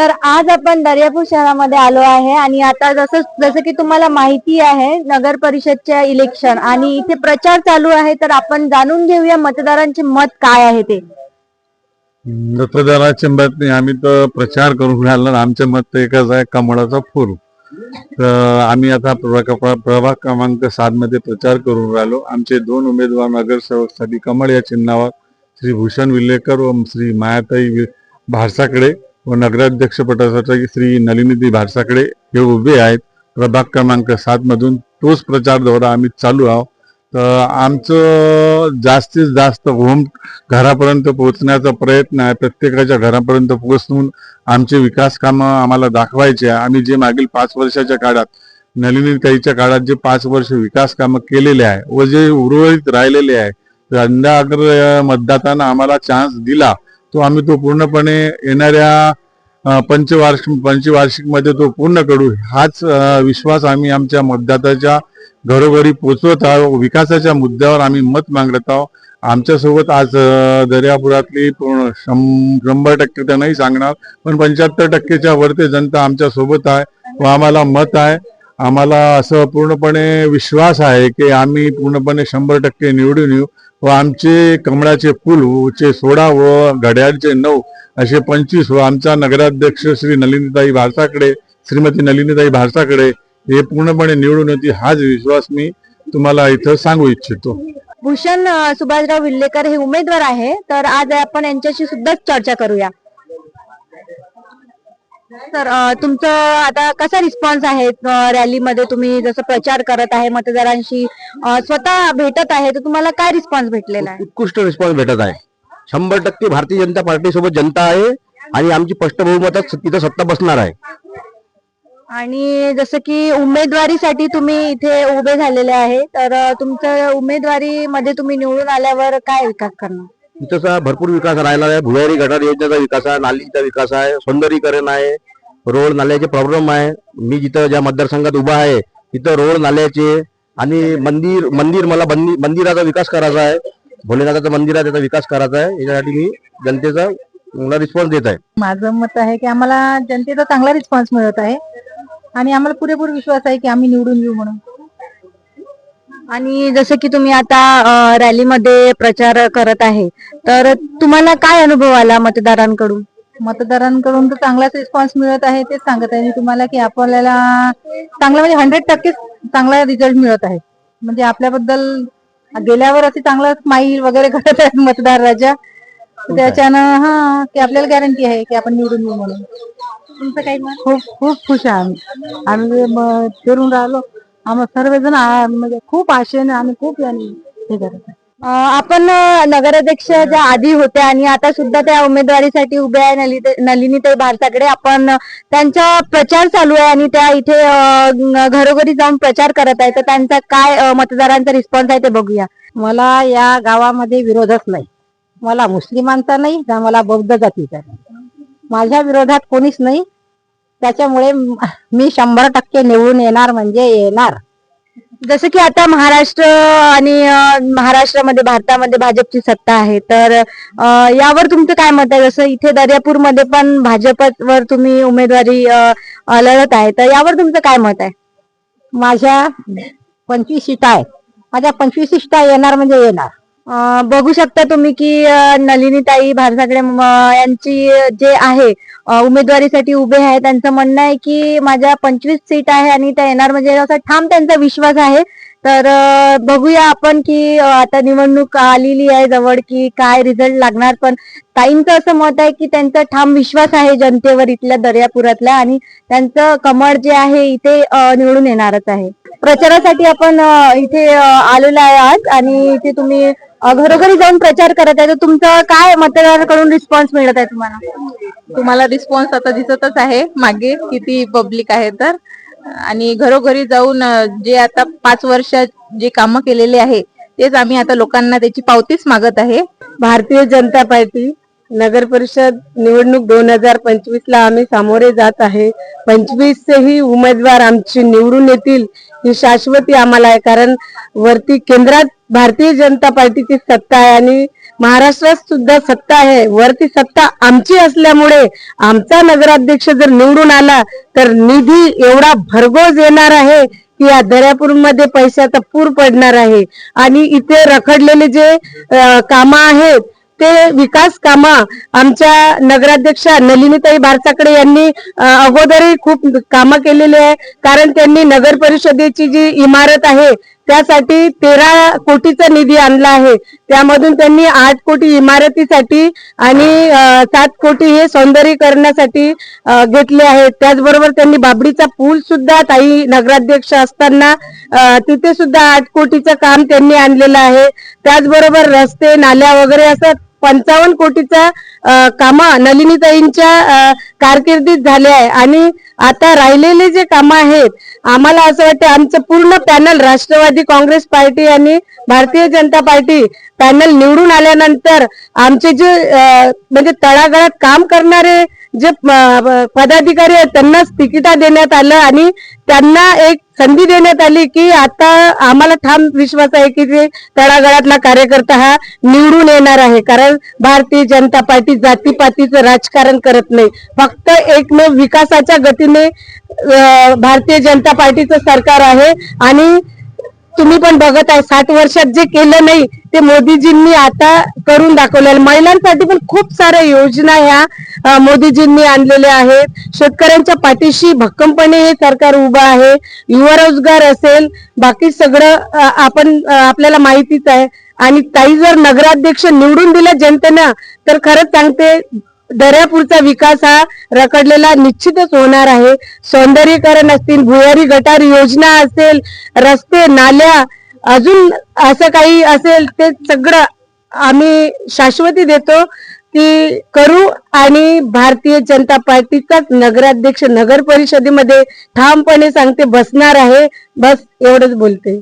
तर आज आपण दर्यापूर शहरामध्ये आलो आहे आणि आता जसं जसं की तुम्हाला माहिती आहे नगर परिषदच्या इलेक्शन आणि इथे प्रचार चालू आहे तर आपण जाणून घेऊया मतदारांचे मत काय आहे ते. मतदाराचे मत नाही आम्ही तर प्रचार करून राहिलो. आमचं मत तर एकच आहे कमळाचा फूल. तर आम्ही आता प्रभाग क्रमांक सात मध्ये प्रचार करून राहिलो. आमचे दोन उमेदवार नगरसेवकसाठी कमळ या चिन्हावर श्री भूषण विलेकर व श्री मायाताई भारसाकडे. व नगराध्यक्षपटासाठी श्री नलिनीती भारसाकडे हे उभे आहेत. प्रभाग क्रमांक सात मधून तोच प्रचार दौरा आम्ही चालू आहोत. तर आमचं जास्तीत जास्त होम घरापर्यंत पोहोचण्याचा प्रयत्न आहे. प्रत्येकाच्या घरापर्यंत पोहोचून आमचे विकास कामं आम्हाला दाखवायचे आहे. आम्ही जे मागील पाच वर्षाच्या काळात नलिनीताईच्या काळात जे पाच वर्ष विकास कामं केलेले आहे व जे उर्वरित राहिलेले आहे यंदा अगर मतदातांना आम्हाला चान्स दिला. तो आम्ही तो पूर्णपणे येणाऱ्या पंचवार्षिक पंचवार्षिकमध्ये तो पूर्ण करू. हाच विश्वास आम्ही आमच्या मतदाताच्या घरोघरी पोचवत आहोत. विकासाच्या मुद्द्यावर आम्ही मत मागत आहोत. आमच्यासोबत आज दर्यापुरातली पूर्ण शं- शंभर टक्के तर नाही सांगणार पण पंच्याहत्तर टक्केच्या वरती जनता आमच्यासोबत आहे व आम्हाला मत आहे. आम्हाला असं पूर्णपणे विश्वास आहे की आम्ही पूर्णपणे शंभर टक्के निवडून येऊ. व आमचे कमळाचे फुल चे सोळा व घड्याळचे नऊ असे पंचवीस व आमचा नगराध्यक्ष श्री नलिनीताई भारसाकडे श्रीमती नलिनीताई भारसाकडे हे पूर्णपणे निवडून येते हाच विश्वास मी तुम्हाला इथं सांगू इच्छितो. भूषण सुभाषराव विल्लेकर हे उमेदवार आहे तर आज आपण यांच्याशी सुद्धा चर्चा करूया. तर अं, तुमचं आता कसा रिस्पॉन्स आहे? रॅलीमध्ये तुम्ही जसं प्रचार करत आहे मतदारांशी स्वतः भेटत आहे तर तुम्हाला काय रिस्पॉन्स भेटलेला आहे? उत्कृष्ट रिस्पॉन्स भेटत आहे. शंभर टक्के भारतीय जनता पार्टी सोबत जनता आहे आणि आमची स्पष्ट बहुमतात तिथं सत्ता बसणार आहे. आणि जसं की उमेदवारीसाठी तुम्ही इथे उभे झालेले आहे तर तुमच्या उमेदवारीमध्ये तुम्ही निवडून आल्यावर काय विकास करणार? तिथंचा भरपूर विकास राहिला आहे. भुयारी गटार योजनेचा विकास आहे नालीचा विकास आहे सौंदर्यीकरण आहे रोड नाल्याचे प्रॉब्लेम आहे. मी जिथं ज्या मतदारसंघात उभा आहे तिथं रोड नाल्याचे आणि मंदिर मंदिर मला मंदिर मंदिराचा विकास करायचा आहे. भोलेनाथाचं मंदिर आहे त्याचा विकास करायचा आहे. याच्यासाठी मी जनतेचा चांगला रिस्पॉन्स देत आहे. माझं मत आहे की आम्हाला जनतेचा चांगला रिस्पॉन्स मिळत आहे. आणि आम्हाला पुरेपूर विश्वास आहे की आम्ही निवडून येऊ म्हणून. आणि जसं की तुम्ही आता रॅलीमध्ये प्रचार करत आहे तर तुम्हाला काय अनुभव आला मतदारांकडून? मतदारांकडून तर चांगलाच रिस्पॉन्स मिळत आहे. तेच सांगत आहे मी तुम्हाला की आपल्याला चांगला म्हणजे हंड्रेड टक्के चांगला रिझल्ट मिळत आहे. म्हणजे आपल्याबद्दल गेल्यावर असे चांगला स्माईल वगैरे करत आहेत मतदार राजा. त्याच्यानं हा की आपल्याला गॅरंटी आहे की आपण निवडून येऊ म्हणून. तुमचं काही मत? खूप खूप खुश आहे आम्ही. आम्ही म- फिरून राहिलो. आम्ही सर्वजण आ- म्हणजे खूप आशेने आम्ही खूप याने हे करत आहे. आपण नगराध्यक्ष ज्या आधी होत्या आणि आता सुद्धा त्या उमेदवारीसाठी उभ्या आहे नलिनी- नलिनीताई भारताकडे आपण त्यांचा प्रचार चालू आहे आणि त्या इथे घरोघरी जाऊन प्रचार करत आहे तर त्यांचा काय मतदारांचा रिस्पॉन्स आहे ते बघूया. मला या गावामध्ये विरोधच नाही. मला मुस्लिमांचा नाही ना मला बौद्ध जातीचा नाही. माझ्या विरोधात कोणीच नाही. त्याच्यामुळे मी शंभर टक्के निवडून येणार म्हणजे येणार. जसं की आता महाराष्ट्र आणि महाराष्ट्रामध्ये भारतामध्ये भाजपची सत्ता आहे. तर अं, यावर तुमचं काय मत आहे? जसं इथे दर्यापूरमध्ये पण भाजपवर तुम्ही उमेदवारी अं, अं, लढत आहे. तर यावर तुमचं काय मत आहे? माझ्या पंचवीस सीटा आहेत. माझ्या पंचवीस सीटा येणार म्हणजे येणार. बघू शकता तुम्ही की नलिनीताई भारसाकडे यांची जे आहे उमेदवारीसाठी उभे आहे त्यांचं म्हणणं आहे की माझ्या पंचवीस सीट आहे आणि त्या येणार म्हणजे असा ठाम त्यांचा विश्वास आहे. तर बघूया आपण की आता निवडणूक आलेली आहे जवळ की काय रिझल्ट लागणार. पण ताईंचं असं मत आहे की त्यांचा ठाम विश्वास आहे जनतेवर इथल्या दर्यापुरातल्या आणि त्यांचं कमळ जे आहे इथे निवडून येणारच आहे. प्रचारासाठी आपण इथे आलेलो आहे आज आणि इथे तुम्ही घरोघरी जाऊन प्रचार करत आहे. तर तुमचं काय मतदारांकडून रिस्पॉन्स मिळत आहे तुम्हाला? तुम्हाला रिस्पॉन्स आता दिसतच आहे. मागे किती पब्लिक आहे तर. आणि घरोघरी जाऊन जे आता पाच वर्षात जे कामं केलेले आहे तेच आम्ही आता लोकांना त्याची पावतीच मागत आहे. भारतीय जनता पार्टी नगर परिषद निवडणूक दोन हजार पंचवीस ला आम्ही सामोरे जात आहे. पंचवीसही उमेदवार आमची निवडून येतील ही शाश्वती आम्हाला आहे. कारण वरती केंद्रात भारतीय जनता पार्टीची सत्ता आहे आणि महाराष्ट्रात सुद्धा सत्ता आहे. वरती सत्ता आमची असल्यामुळे आमचा नगराध्यक्ष जर निवडून आला तर निधी एवढा भरघोस येणार आहे की या दर्यापूरमध्ये पैशाचा पूर पडणार आहे. आणि इथे रखडलेले जे कामं आहेत ते विकास कामं आमच्या नगराध्यक्षा नलिनीताई बारसाकडे यांनी अगोदरही खूप कामं केलेली आहे. कारण त्यांनी नगर परिषदेची जी इमारत आहे त्यासाठी तेरा कोटीचा निधी आणला आहे. त्यामधून त्यांनी आठ कोटी इमारतीसाठी आणि सात कोटी हे सौंदर्यीकरणासाठी घेतले आहेत. त्याचबरोबर त्यांनी बाबडीचा पूल सुद्धा ताई नगराध्यक्ष असताना तिथे सुद्धा आठ कोटीचं काम त्यांनी आणलेलं आहे. त्याचबरोबर रस्ते नाल्या वगैरे असं पंचावन्न कोटीचा अ, कामं नलिनीताईंच्या कारकिर्दीत झाले आहे. आणि आता राहिलेले जे कामं आहेत आम्हाला असं वाटतं आमचं पूर्ण पॅनल राष्ट्रवादी काँग्रेस पार्टी आणि भारतीय जनता पार्टी पॅनल निवडून आल्यानंतर आमचे जे म्हणजे तळागाळात काम करणारे जे पदाधिकारी आहेत त्यांनाच तिकिटा देण्यात आलं आणि त्यांना एक संधी देण्यात आली की आता आम्हाला ठाम विश्वास आहे की जे तळागाळातला कार्यकर्ता हा निवडून येणार आहे. कारण भारतीय जनता पार्टी जातीपातीचं राजकारण करत नाही. फक्त एकमेव विकासाच्या गतीने भारतीय जनता पार्टीचं सरकार आहे आणि तुम्ही पण बघत आहे साठ वर्षात जे केलं नाही ते मोदीजींनी आता करून दाखवलेलं महिलांसाठी पण खूप साऱ्या योजना ह्या मोदीजींनी आणलेल्या आहेत. शेतकऱ्यांच्या पाठीशी भक्कमपणे हे सरकार उभं आहे. युवा रोजगार असेल बाकी सगळं आपण आपल्याला माहितीच आहे. आणि ताई जर नगराध्यक्ष निवडून दिल्या जनतेनं तर खरंच सांगते दर्यापूरचा विकास हा रखडलेला निश्चितच होणार आहे. सौंदर्यीकरण असतील भुयारी गटार योजना असेल रस्ते नाल्या अजून असं काही असेल ते सगळं आम्ही शाश्वती देतो की करू आणि भारतीय जनता पार्टीचाच नगराध्यक्ष नगर परिषदेमध्ये ठामपणे सांगते बसणार आहे. बस एवढंच बोलते.